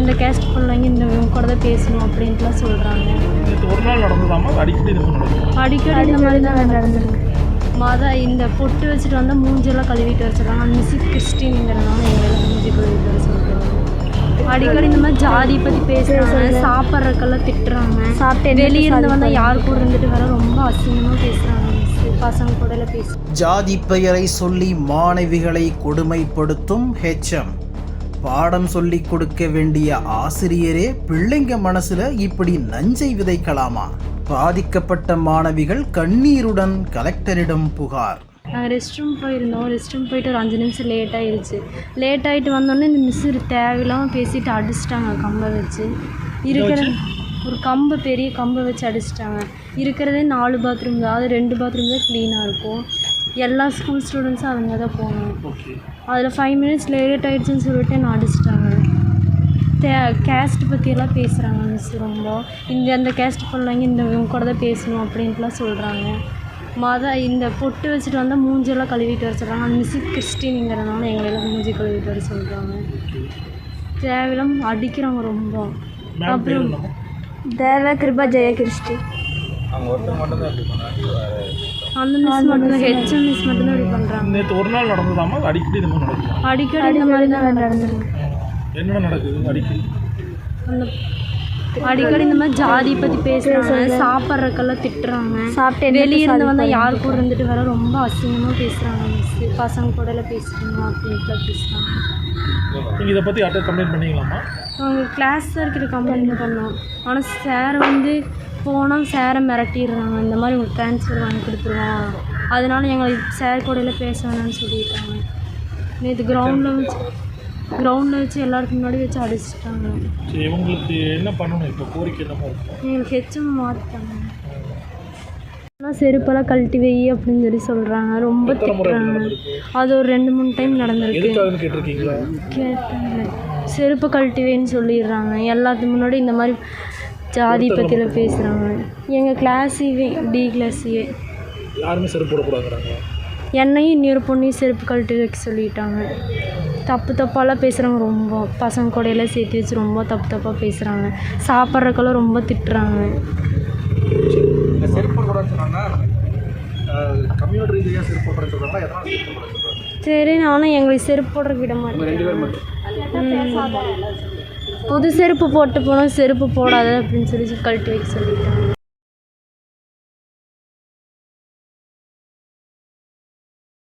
அந்த கேஸ்ட் பிள்ளைங்க இந்த இவங்க கூட தான் பேசணும் அப்படின்ட்டுலாம் சொல்கிறாங்க ஒரு நாள் நடந்ததாமா? அடிக்கடி அடிக்கடி இந்த மாதிரி தான் நடந்திருக்கு. மத இந்த பொட்டு வச்சுட்டு வந்தால் மூஞ்செல்லாம் கழுவிட்டு வச்சிருக்காங்க மிஸ் கிறிஸ்டின்ங்கிறனால எங்களெல்லாம் மூஞ்சி கழுவிட்டு வர சொல்கிறாங்க அடிக்கடி இந்த மாதிரி ஜாதி பற்றி பேசுகிறாங்க சாப்பிட்றக்கெல்லாம் திட்டுறாங்க. சாப்பிட்டு வெளியே இருந்து வந்தால் யார் கூட இருந்துட்டு வர ரொம்ப அசிங்கமாக பேசுகிறாங்க பசங்க கூட பேச ஜாதி பெயரை சொல்லி மாணவிகளை கொடுமைப்படுத்தும் ஹெச்எம் பாடம் சொல்லிக் கொடுக்க வேண்டிய ஆசிரியரே பிள்ளைங்க மனசுல இப்படி நஞ்சை விதைக்கலாமா? பாதிக்கப்பட்ட மாணவிகள் கண்ணீருடன் கலெக்டரிடம் புகார். நாங்கள் ரெஸ்ட் ரூம் போயிருந்தோம். ரெஸ்ட் ரூம் போயிட்டு ஒரு அஞ்சு நிமிஷம் லேட் ஆயிடுச்சு லேட் ஆகிட்டு வந்தோடனே இந்த மிஸ் தேவையில்லாமல் பேசிட்டு அடிச்சிட்டாங்க கம்பை வச்சு. இருக்கிற ஒரு கம்பை பெரிய கம்பை வச்சு அடிச்சிட்டாங்க. இருக்கிறதே நாலு பாத்ரூம் தான். அது ரெண்டு பாத்ரூம் தான் க்ளீனாக இருக்கும். எல்லா ஸ்கூல் ஸ்டூடெண்ட்ஸும் அவங்க தான் போகணும். அதில் ஃபைவ் மினிட்ஸ் லேட் ஆயிடுச்சுன்னு சொல்லிட்டு என்ன அடிச்சிட்டாங்க? தே கேஸ்ட் பற்றியெல்லாம் பேசுகிறாங்க மிஸ் ரொம்ப. இந்த அந்த கேஸ்ட் பிள்ளைங்க இந்த இவங்க கூட தான் பேசணும் அப்படின்ட்டுலாம் சொல்கிறாங்க மத இந்த பொட்டு வச்சுட்டு வந்தால் மூஞ்செல்லாம் கழுவிட்டு வர சொல்கிறாங்க அந்த மிஸ் கிறிஸ்டின்ங்கிறனால எங்களெல்லாம் மூஞ்சி கழுவிட்டு வர சொல்கிறாங்க தேவையில்லாம அடிக்கிறாங்க ரொம்ப. என்னமா தேவ கிருபா ஜெய கிறிஸ்டி அந்த மிஸ் மட்டும் ஹெச்எம் மிஸ் இப்படி பண்ணுறாங்க நேற்று ஒரு நாள் நடந்ததாமா? அது அடிக்கடி இது மாதிரி நடக்கும்? அடிக்கடி இந்த மாதிரி தான் நடந்திருக்கு. என்னென்ன நடக்குது அடிக்கடி? அந்த அடிக்கடி இந்த மாதிரி ஜாதி பற்றி பேசுகிறாங்க சாப்பிட்றக்கெல்லாம் திட்டுறாங்க. சாப்பிட்டு வெளியே இருந்து வந்தால் யார் கூட இருந்துட்டு வர ரொம்ப அசிங்கமாக பேசுகிறாங்க மிஸ் பசங்க கூட எல்லாம் பேசுகிறீங்க அப்படின்ட்டுலாம் பேசுகிறாங்க நீங்கள் இதை பற்றி யார்கிட்ட கம்ப்ளைண்ட் பண்ணீங்களாமா அவங்க கிளாஸ் சார்கிட்ட கம்ப்ளைண்ட் பண்ணோம். ஆனால் சார் வந்து போனால் சாரை மிரட்டிடுறாங்க. இந்த மாதிரி உங்களுக்கு ட்ரான்ஸ்ஃபர் வாங்கி கொடுத்துருவோம் அதனால எங்களை சார் கூட எல்லாம் பேச வேணாம்னு சொல்லிட்டாங்க. நேற்று கிரவுண்டில் வச்சு கிரவுண்டில் வச்சு எல்லாருக்கும் முன்னாடி வச்சு அடிச்சிட்டாங்க. இவங்களுக்கு என்ன பண்ணணும்? இப்போ கோரிக்கை இருக்கும் எங்களுக்கு ஹெச்எம் மாற்றிட்டாங்க ஆனால் செருப்பெல்லாம் கழட்டி வை அப்படின்னு சொல்லி சொல்கிறாங்க ரொம்ப திட்டுறாங்க? அது ஒரு ரெண்டு மூணு டைம் நடந்திருக்கு. கேட்டாங்க. செருப்பு கழட்டி வைன்னு சொல்லிடுறாங்க. எல்லாத்துக்கு முன்னாடி இந்த மாதிரி ஜாதி பற்றியில் பேசுகிறாங்க எங்கள் கிளாஸிவே டி கிளாஸிவே யாருமே செருப்பு போடக்கூடாதுங்கிறாங்க என்னையும் இன்னொரு பொண்ணையும் செருப்பு கழட்டி வைக்க சொல்லிட்டாங்க. தப்பு தப்பாலாம் பேசுகிறாங்க ரொம்ப பசங்க கூடையெல்லாம் சேர்த்து வச்சு ரொம்ப தப்பு தப்பாக பேசுகிறாங்க சாப்பிட்றக்கெல்லாம் ரொம்ப திட்டுறாங்க. செருப்பு கம்யூனிட்டி ரீதியாக செருப்பு போடுறேன்னு சொல்கிறாங்களா எதனால் செருப்பு போட சொல்கிறாங்க சரி நானும் எங்களுக்கு செருப்பு போடுறதுக்கு விட மாட்டேன். ரெண்டு பேர் மட்டும். புது செருப்பு போட்டு போனோம் செருப்பு போடாத அப்படின்னு சொல்லி கழட்டி வைக்க சொல்லிட்டாங்க.